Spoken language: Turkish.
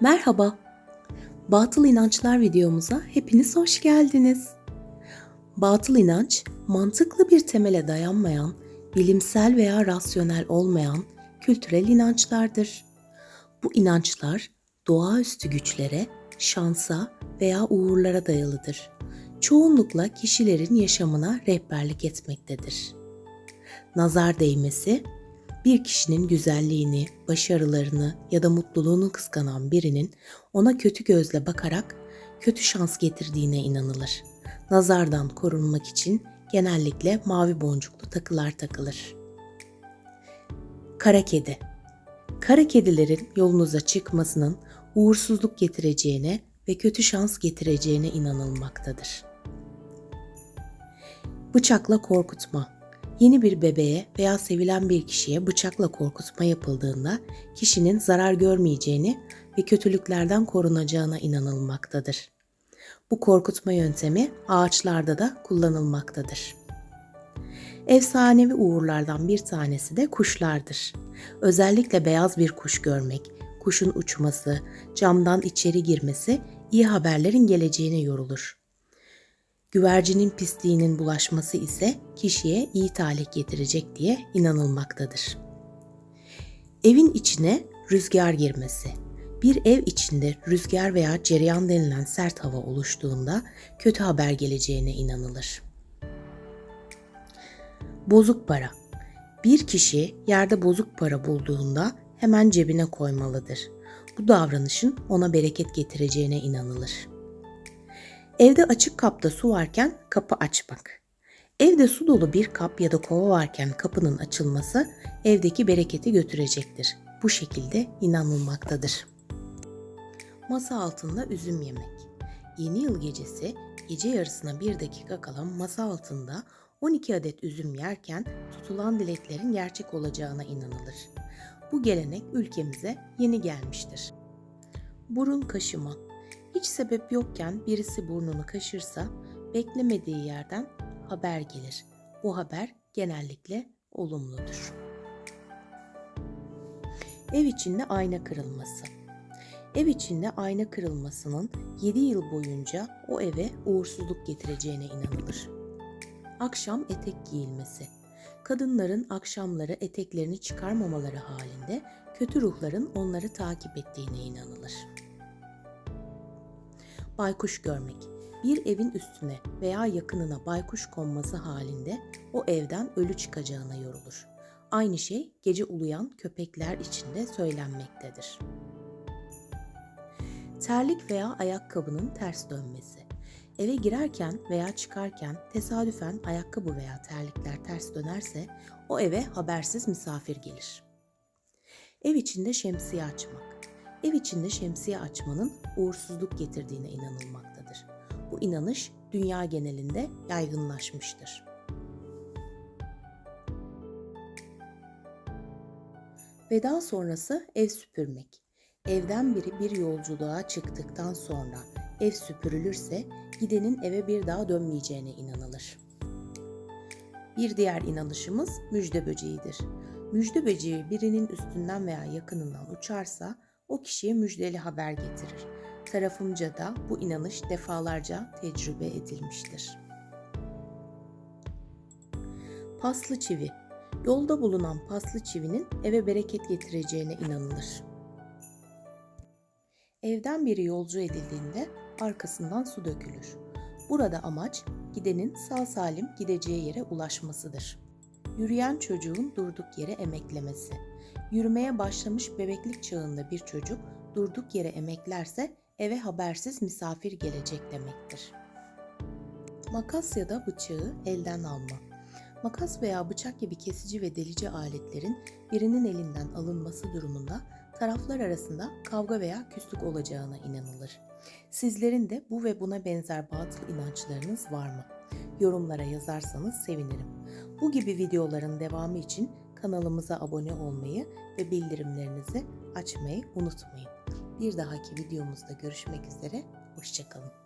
Merhaba. Batıl inançlar videomuza hepiniz hoş geldiniz. Batıl inanç, mantıklı bir temele dayanmayan, bilimsel veya rasyonel olmayan kültürel inançlardır. Bu inançlar doğaüstü güçlere, şansa veya uğurlara dayalıdır. Çoğunlukla kişilerin yaşamına rehberlik etmektedir. Nazar değmesi, bir kişinin güzelliğini, başarılarını ya da mutluluğunu kıskanan birinin ona kötü gözle bakarak kötü şans getirdiğine inanılır. Nazardan korunmak için genellikle mavi boncuklu takılar takılır. Kara kedi Kara kedilerin yolunuza çıkmasının uğursuzluk getireceğine ve kötü şans getireceğine inanılmaktadır. Bıçakla korkutma Yeni bir bebeğe veya sevilen bir kişiye bıçakla korkutma yapıldığında kişinin zarar görmeyeceğini ve kötülüklerden korunacağına inanılmaktadır. Bu korkutma yöntemi ağaçlarda da kullanılmaktadır. Efsanevi uğurlardan bir tanesi de kuşlardır. Özellikle beyaz bir kuş görmek, kuşun uçması, camdan içeri girmesi iyi haberlerin geleceğine yorulur. Güvercinin pisliğinin bulaşması ise kişiye iyi talih getirecek diye inanılmaktadır. Evin içine rüzgar girmesi. Bir ev içinde rüzgar veya cereyan denilen sert hava oluştuğunda kötü haber geleceğine inanılır. Bozuk para. Bir kişi yerde bozuk para bulduğunda hemen cebine koymalıdır. Bu davranışın ona bereket getireceğine inanılır. Evde açık kapta su varken kapı açmak. Evde su dolu bir kap ya da kova varken kapının açılması evdeki bereketi götürecektir. Bu şekilde inanılmaktadır. Masa altında üzüm yemek. Yeni yıl gecesi gece yarısına bir dakika kalan masa altında 12 adet üzüm yerken tutulan dileklerin gerçek olacağına inanılır. Bu gelenek ülkemize yeni gelmiştir. Burun kaşıma hiç sebep yokken birisi burnunu kaşırsa beklemediği yerden haber gelir. Bu haber genellikle olumludur. Ev içinde ayna kırılması. Ev içinde ayna kırılmasının 7 yıl boyunca o eve uğursuzluk getireceğine inanılır. Akşam etek giyilmesi. Kadınların akşamları eteklerini çıkarmamaları halinde kötü ruhların onları takip ettiğine inanılır. Baykuş görmek. Bir evin üstüne veya yakınına baykuş konması halinde o evden ölü çıkacağına yorulur. Aynı şey gece uluyan köpekler için de söylenmektedir. Terlik veya ayakkabının ters dönmesi. Eve girerken veya çıkarken tesadüfen ayakkabı veya terlikler ters dönerse o eve habersiz misafir gelir. Ev içinde şemsiye açmak ev içinde şemsiye açmanın uğursuzluk getirdiğine inanılmaktadır. Bu inanış dünya genelinde yaygınlaşmıştır. Veda sonrası ev süpürmek. Evden biri bir yolculuğa çıktıktan sonra ev süpürülürse gidenin eve bir daha dönmeyeceğine inanılır. Bir diğer inanışımız müjde böceğidir. Müjde böceği birinin üstünden veya yakınından uçarsa o kişiye müjdeli haber getirir. Tarafımca da bu inanış defalarca tecrübe edilmiştir. Paslı çivi Yolda bulunan paslı çivinin eve bereket getireceğine inanılır. Evden biri yolcu edildiğinde arkasından su dökülür. Burada amaç gidenin sağ salim gideceği yere ulaşmasıdır. Yürüyen çocuğun durduk yere emeklemesi. Yürümeye başlamış bebeklik çağında bir çocuk durduk yere emeklerse eve habersiz misafir gelecek demektir. Makas ya da bıçağı elden alma. Makas veya bıçak gibi kesici ve delici aletlerin birinin elinden alınması durumunda taraflar arasında kavga veya küslük olacağına inanılır. Sizlerin de bu ve buna benzer batıl inançlarınız var mı? Yorumlara yazarsanız sevinirim. Bu gibi videoların devamı için kanalımıza abone olmayı ve bildirimlerinizi açmayı unutmayın. Bir dahaki videomuzda görüşmek üzere, hoşçakalın.